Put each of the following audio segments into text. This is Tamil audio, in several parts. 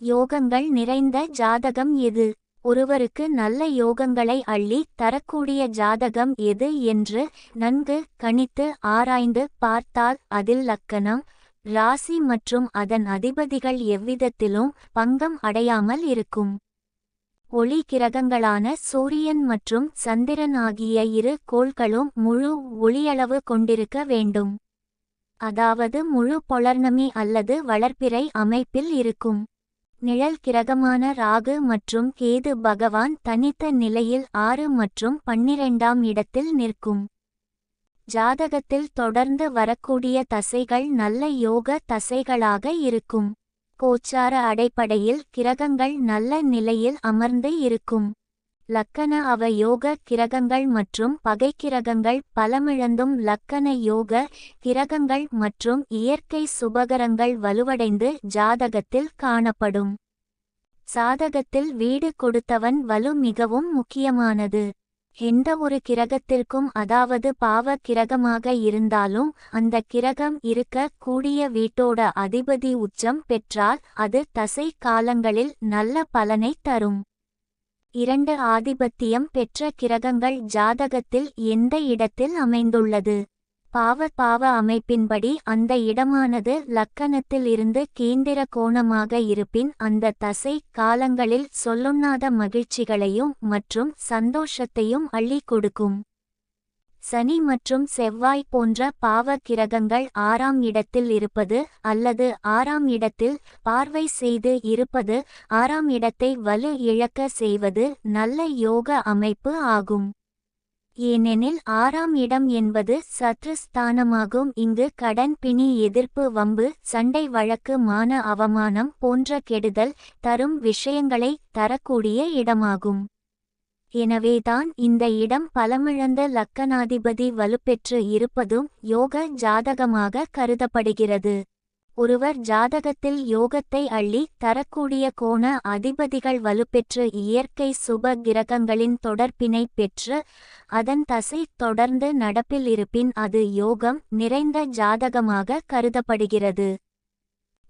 யோகங்கள் நிறைந்த ஜாதகம் எது? ஒருவருக்கு நல்ல யோகங்களை அள்ளி தரக்கூடிய ஜாதகம் எது என்று நன்கு கணித்து ஆராய்ந்து பார்த்தால் அதில் லக்கணம் ராசி மற்றும் அதன் அதிபதிகள் எவ்விதத்திலும் பங்கம் அடையாமல் இருக்கும். ஒளி கிரகங்களான சூரியன் மற்றும் சந்திரன் ஆகிய இரு கோள்களும் முழு ஒளியளவு கொண்டிருக்க வேண்டும். அதாவது முழு பொலர்ணமி அல்லது வளர்ப்பிறை அமைப்பில் இருக்கும். நிழல் கிரகமான ராகு மற்றும் கேது பகவான் தனித்த நிலையில் ஆறு மற்றும் பன்னிரெண்டாம் இடத்தில் நிற்கும். ஜாதகத்தில் தொடர்ந்து வரக்கூடிய தசைகள் நல்ல யோக தசைகளாக இருக்கும். கோச்சார அடைப்படையில் கிரகங்கள் நல்ல நிலையில் அமர்ந்து இருக்கும். லக்கண அவ யோக கிரகங்கள் மற்றும் பகைக்கிரகங்கள் பலமிழந்தும் லக்கண யோக கிரகங்கள் மற்றும் இயற்கை சுபகரங்கள் வலுவடைந்து ஜாதகத்தில் காணப்படும். சாதகத்தில் வீடு கொடுத்தவன் வலு மிகவும் முக்கியமானது. எந்த ஒரு கிரகத்திற்கும் அதாவது பாவ கிரகமாக இருந்தாலும் அந்த கிரகம் இருக்க கூடிய வீட்டோட அதிபதி உச்சம் பெற்றால் அது தசை காலங்களில் நல்ல பலனை தரும். இரண்டு ஆதிபத்தியம் பெற்ற கிரகங்கள் ஜாதகத்தில் எந்த இடத்தில் அமைந்துள்ளது? பாவ பாவ அமைப்பின்படி அந்த இடமானது லக்கணத்தில் இருந்து கேந்திர கோணமாக இருப்பின் அந்த தசை காலங்களில் சொல்லுண்ணாத மகிழ்ச்சிகளையும் மற்றும் சந்தோஷத்தையும் அள்ளி கொடுக்கும். சனி மற்றும் செவ்வாய் போன்ற பாவ கிரகங்கள் ஆறாம் இடத்தில் இருப்பது அல்லது ஆறாம் இடத்தில் பார்வை செய்து இருப்பது ஆறாம் இடத்தை வலு இழக்க செய்வது நல்ல யோக அமைப்பு ஆகும். ஏனெனில் ஆறாம் இடம் என்பது சற்று ஸ்தானமாகும். இங்கு கடன் பிணி எதிர்ப்பு வம்பு சண்டை வழக்கு மான அவமானம் போன்ற கெடுதல் தரும் விஷயங்களை தரக்கூடிய இடமாகும். எனவேதான் இந்த இடம் பலமிழந்த லக்கணாதிபதி வலுப்பெற்று இருப்பதும் யோக ஜாதகமாக கருதப்படுகிறது. ஒருவர் ஜாதகத்தில் யோகத்தை அள்ளி தரக்கூடிய கோண அதிபதிகள் வலுப்பெற்று இயற்கை சுப கிரகங்களின் தொடர்பினை பெற்று அதன் தசை தொடர்ந்து நடப்பில் இருப்பின் அது யோகம் நிறைந்த ஜாதகமாக கருதப்படுகிறது.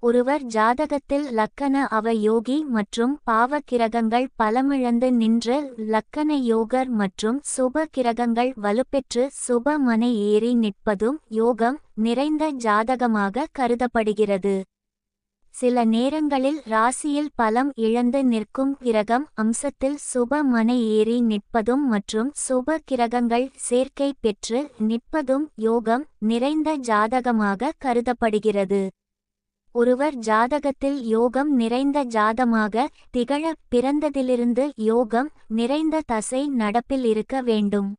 ஒருவர் ஜாதகத்தில் லக்கண அவ யோகி மற்றும் பாவ கிரகங்கள் பலமிழந்து நின்று லக்கண யோகர் மற்றும் சுப கிரகங்கள் வலுப்பெற்று சுப மனை ஏறி நிற்பதும் யோகம் நிறைந்த ஜாதகமாக கருதப்படுகிறது. சில நேரங்களில் ராசியில் பலம் இழந்து நிற்கும் கிரகம் அம்சத்தில் சுப மனை ஏறி நிற்பதும் மற்றும் சுப கிரகங்கள் சேர்க்கை பெற்று நிற்பதும் யோகம் நிறைந்த ஜாதகமாக கருதப்படுகிறது. ஒருவர் ஜாதகத்தில் யோகம் நிறைந்த ஜாதமாக திகழ பிறந்ததிலிருந்து யோகம் நிறைந்த தசை நடப்பில் இருக்க வேண்டும்.